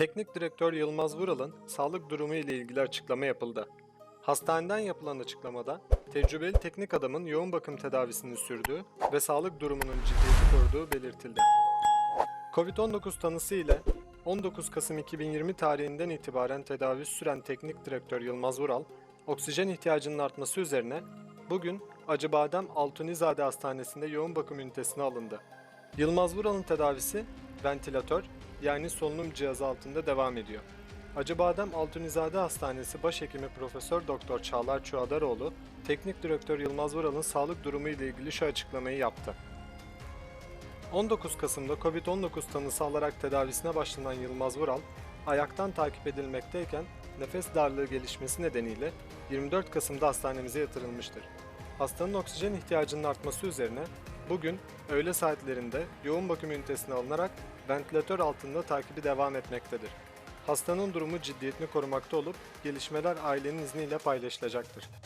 Teknik Direktör Yılmaz Vural'ın sağlık durumu ile ilgili açıklama yapıldı. Hastaneden yapılan açıklamada, tecrübeli teknik adamın yoğun bakım tedavisini sürdüğü ve sağlık durumunun ciddiyeti koruduğu belirtildi. Covid-19 tanısı ile 19 Kasım 2020 tarihinden itibaren tedavi süren Teknik Direktör Yılmaz Vural, oksijen ihtiyacının artması üzerine bugün Acıbadem Altunizade Hastanesi'nde yoğun bakım ünitesine alındı. Yılmaz Vural'ın tedavisi ventilatör yani solunum cihazı altında devam ediyor. Acıbadem Altunizade Hastanesi Başhekimi Profesör Doktor Çağlar Çuadaroğlu, Teknik Direktör Yılmaz Vural'ın sağlık durumu ile ilgili şu açıklamayı yaptı. 19 Kasım'da Covid-19 tanısı alarak tedavisine başlanan Yılmaz Vural, ayaktan takip edilmekteyken nefes darlığı gelişmesi nedeniyle 24 Kasım'da hastanemize yatırılmıştır. Hastanın oksijen ihtiyacının artması üzerine bugün öğle saatlerinde yoğun bakım ünitesine alınarak ventilatör altında takibi devam etmektedir. Hastanın durumu ciddiyetini korumakta olup gelişmeler ailenin izniyle paylaşılacaktır.